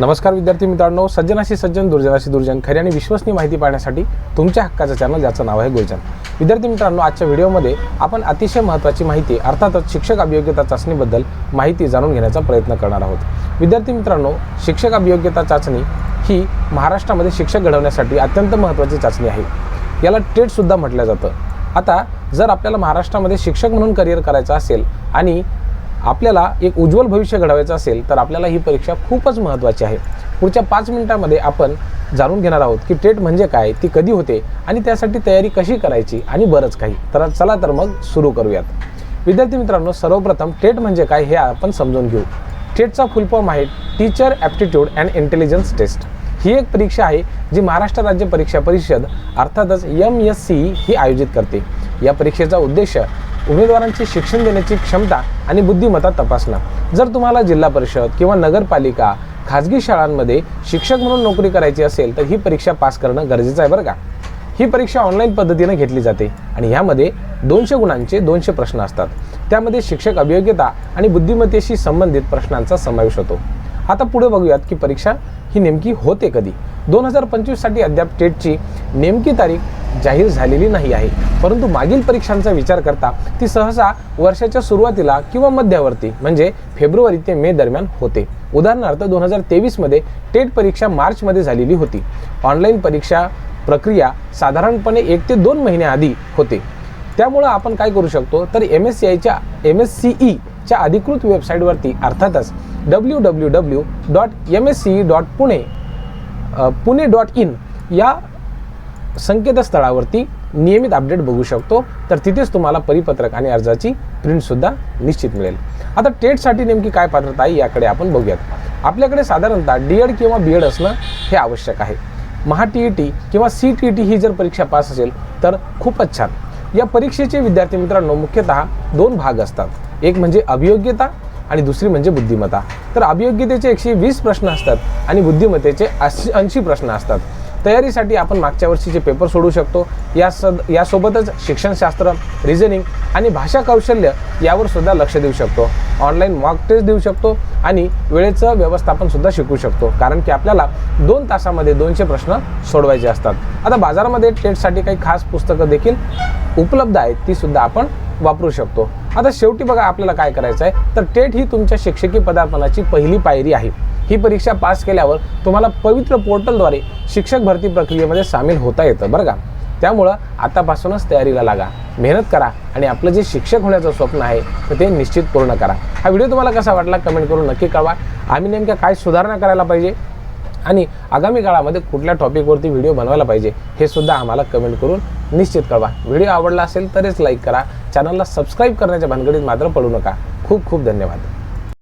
नमस्कार विद्यार्थी मित्रांनो सज्जनाशी सज्जन दुर्जनाशी दुर्जन खरी आणि विश्वसनीय माहिती पाहण्यासाठी तुमच्या हक्काचं चॅनल ज्याचं नाव आहे गुलजन विद्यार्थी मित्रांनो आजच्या व्हिडिओमध्ये आपण अतिशय महत्त्वाची माहिती अर्थातच शिक्षक अभियोग्यता चाचणीबद्दल माहिती जाणून घेण्याचा प्रयत्न करणार आहोत. विद्यार्थी मित्रांनो शिक्षक अभियोग्यता चाचणी ही महाराष्ट्रामध्ये शिक्षक घडवण्यासाठी अत्यंत महत्त्वाची चाचणी आहे. याला टेटसुद्धा म्हटलं जातं. आता जर आपल्याला महाराष्ट्रामध्ये शिक्षक म्हणून करिअर करायचं असेल आणि आपल्याला एक उज्ज्वल भविष्य घडवायचं असेल तर आपल्याला ही परीक्षा खूपच महत्त्वाची आहे. पुढच्या पाच मिनिटांमध्ये आपण जाणून घेणार आहोत की टेट म्हणजे काय ती कधी होते आणि त्यासाठी तयारी कशी करायची आणि बरंच काही. तर चला तर मग सुरू करूयात. विद्यार्थी मित्रांनो सर्वप्रथम टेट म्हणजे काय हे आपण समजून घेऊ. टेटचा फुल फॉर्म आहे teacher aptitude and intelligence test ही एक परीक्षा आहे जी महाराष्ट्र राज्य परीक्षा परिषद अर्थातच एम एस सी ही आयोजित करते. या परीक्षेचा उद्देश उमेदवारांची शिक्षण देण्याची क्षमता आणि बुद्धिमत्ता तपासणं. जर तुम्हाला जिल्हा परिषद किंवा नगरपालिका खाजगी शाळांमध्ये शिक्षक म्हणून नोकरी करायची असेल तर ही परीक्षा पास करणं गरजेचं आहे बरं का? ही परीक्षा ऑनलाईन पद्धतीनं घेतली जाते आणि ह्यामध्ये दोनशे गुणांचे दोनशे प्रश्न असतात. त्यामध्ये शिक्षक अभियोग्यता आणि बुद्धिमत्तेशी संबंधित प्रश्नांचा समावेश होतो. आता पुढे बघूयात की परीक्षा ही नेमकी होते कधी? दोन हजार पंचवीससाठी अद्याप टेटची नेमकी तारीख जाहीर झालेली नाही आहे. परंतु मागील परीक्षांचा विचार करता ती सहसा वर्षाच्या सुरुवातीला किंवा मध्यावर्ती म्हणजे फेब्रुवारी ते मे दरम्यान होते. उदाहरणार्थ दोन हजार तेवीसमध्ये टेट परीक्षा मार्चमध्ये झालेली होती. ऑनलाईन परीक्षा प्रक्रिया साधारणपणे एक ते दोन महिन्याआधी होते. त्यामुळं आपण काय करू शकतो? तर एम एस सी आयच्या एम एस सी ईच्या अधिकृत वेबसाईटवरती अर्थातच W W W dot M S C E dot Pune Pune dot in या संकेतस्थळावरती नियमित अपडेट बघू शकतो. तर तिथेच तुम्हाला परिपत्रक आणि अर्जाची प्रिंटसुद्धा निश्चित मिळेल. आता टेटसाठी नेमकी काय पात्रता आहे याकडे आपण बघूयात. आपल्याकडे साधारणतः डी एड किंवा बी एड असणं हे आवश्यक आहे. महा टी ई टी किंवा सी टी ई टी ही जर परीक्षा पास असेल तर खूपच छान. या परीक्षेचे विद्यार्थी मित्रांनो मुख्यतः दोन भाग असतात. एक म्हणजे अभियोग्यता आणि दुसरी म्हणजे बुद्धिमत्ता. तर अभियोग्यतेचे एकशे वीस प्रश्न असतात आणि बुद्धिमत्तेचे ऐंशी प्रश्न असतात. तयारीसाठी आपण मागच्या वर्षीचे पेपर सोडू शकतो. या सद यासोबतच शिक्षणशास्त्र रिझनिंग आणि भाषा कौशल्य यावर सुद्धा लक्ष देऊ शकतो. ऑनलाईन मॉक टेस्ट देऊ शकतो आणि वेळेचं व्यवस्थापनसुद्धा शिकू शकतो. कारण की आपल्याला दोन तासामध्ये दोनशे प्रश्न सोडवायचे असतात. आता बाजारामध्ये टेटसाठी काही खास पुस्तकं देखील उपलब्ध आहेत ती सुद्धा आपण वापरू शकतो. आता शेवटी बघा आपल्याला काय करायचं आहे तर टेट ही तुमच्या शिक्षकी पदार्पणाची पहिली पायरी आहे. ही परीक्षा पास केल्यावर तुम्हाला पवित्र पोर्टलद्वारे शिक्षक भरती प्रक्रियेमध्ये सामील होता येतं बरं का? त्यामुळं आतापासूनच तयारीला लागा. मेहनत करा आणि आपलं जे शिक्षक होण्याचं स्वप्न आहे तर ते निश्चित पूर्ण करा. हा व्हिडिओ तुम्हाला कसा वाटला कमेंट करून नक्की कळवा. आम्ही नेमक्या काय सुधारणा करायला पाहिजे? आणि आगामी काळामध्ये कुठल्या टॉपिकवरती व्हिडिओ बनवायला पाहिजे? हे सुद्धा आम्हाला कमेंट करून निश्चित कळवा. व्हिडिओ आवडला असेल तरच लाईक करा. चॅनलला सबस्क्राईब करण्याच्या भानगडीत मात्र पडू नका. खूप खूप धन्यवाद.